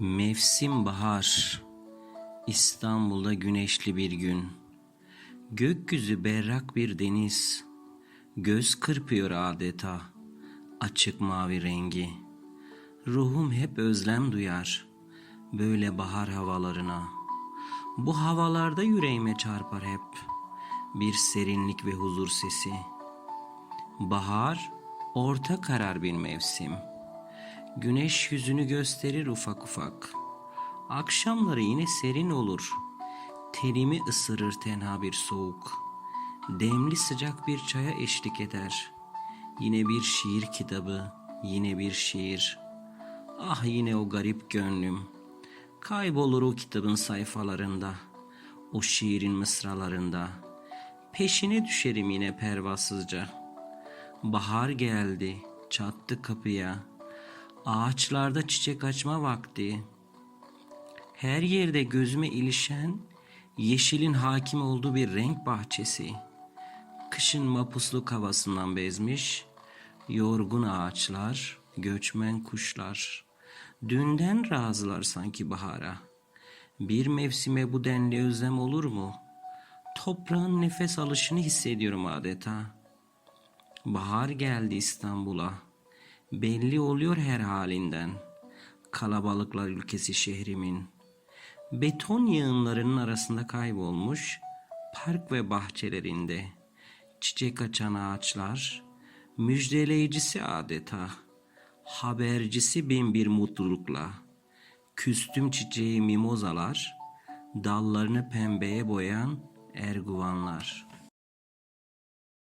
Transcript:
Mevsim bahar. İstanbul'da güneşli bir gün. Gökyüzü berrak bir deniz. Göz kırpıyor adeta açık mavi rengi. Ruhum hep özlem duyar böyle bahar havalarına. Bu havalarda yüreğime çarpar hep bir serinlik ve huzur sesi. Bahar orta karar bir mevsim. Güneş yüzünü gösterir ufak ufak. Akşamları yine serin olur. Tenimi ısırır tenha bir soğuk. Demli sıcak bir çaya eşlik eder. Yine bir şiir kitabı, yine bir şiir. Ah yine o garip gönlüm. Kaybolur o kitabın sayfalarında. O şiirin mısralarında. Peşine düşerim yine pervasızca. Bahar geldi, çattı kapıya. Ağaçlarda çiçek açma vakti. Her yerde gözüme ilişen yeşilin hakim olduğu bir renk bahçesi. Kışın mapusluk havasından bezmiş, yorgun ağaçlar, göçmen kuşlar. Dünden razılar sanki bahara. Bir mevsime bu denli özlem olur mu? Toprağın nefes alışını hissediyorum adeta. Bahar geldi İstanbul'a. Belli oluyor her halinden. Kalabalıklar ülkesi şehrimin. Beton yığınlarının arasında kaybolmuş park ve bahçelerinde. Çiçek açan ağaçlar, müjdeleyicisi adeta. Habercisi bin bir mutlulukla. Küstüm çiçeği mimozalar, dallarını pembeye boyayan erguvanlar.''